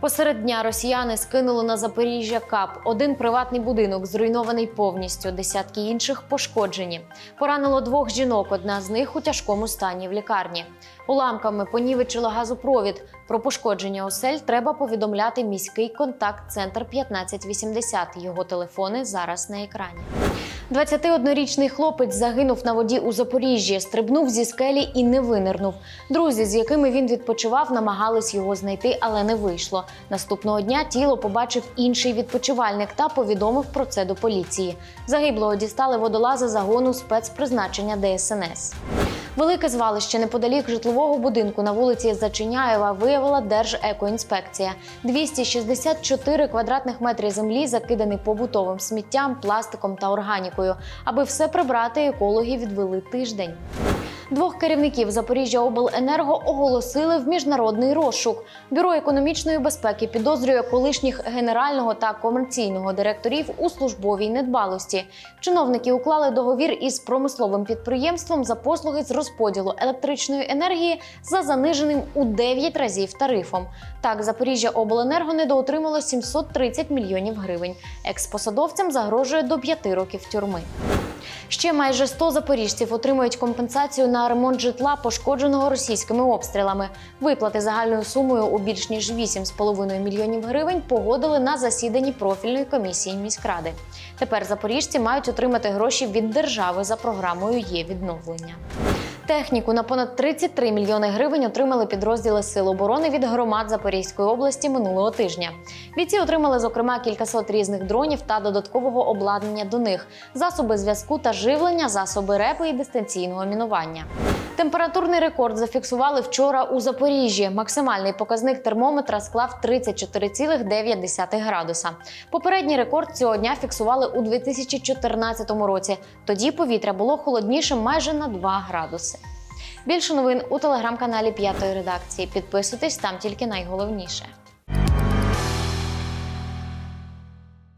Посеред дня росіяни скинули на Запоріжжя КАП. Один приватний будинок зруйнований повністю, десятки інших пошкоджені. Поранило двох жінок. Одна з них у тяжкому стані в лікарні. Уламками понівечила газопровід. Про пошкодження осель треба повідомляти міський контакт-центр 1580. Його телефони зараз на екрані. 21-річний хлопець загинув на воді у Запоріжжі, стрибнув зі скелі і не винирнув. Друзі, з якими він відпочивав, намагались його знайти, але не вийшло. Наступного дня тіло побачив інший відпочивальник та повідомив про це до поліції. Загиблого дістали водолази загону спецпризначення ДСНС. Велике звалище неподалік житлового будинку на вулиці Зачиняєва виявила Держекоінспекція. 264 квадратних метри землі закидані побутовим сміттям, пластиком та органікою. Аби все прибрати, екологи відвели тиждень. Двох керівників Запоріжжя Обленерго оголосили в міжнародний розшук. Бюро економічної безпеки підозрює колишніх генерального та комерційного директорів у службовій недбалості. Чиновники уклали договір із промисловим підприємством за послуги з розподілу електричної енергії за заниженим у 9 разів тарифом. Так, Запоріжжя Обленерго недоотримало 730 мільйонів гривень. Експосадовцям загрожує до 5 років тюрми. Ще майже 100 запоріжців отримують компенсацію на ремонт житла, пошкодженого російськими обстрілами. Виплати загальною сумою у більш ніж 8,5 мільйонів гривень погодили на засіданні профільної комісії міськради. Тепер запоріжці мають отримати гроші від держави за програмою є відновлення. Техніку на понад 33 мільйони гривень отримали підрозділи Сил оборони від громад Запорізької області минулого тижня. Бійці отримали, зокрема, кількасот різних дронів та додаткового обладнання до них, засоби зв'язку та живлення, засоби репи і дистанційного мінування. Температурний рекорд зафіксували вчора у Запоріжжі. Максимальний показник термометра склав 34,9 градуса. Попередній рекорд цього дня фіксували у 2014 році. Тоді повітря було холоднішим майже на 2 градуси. Більше новин у телеграм-каналі П'ятої редакції. Підписуйтесь там тільки найголовніше.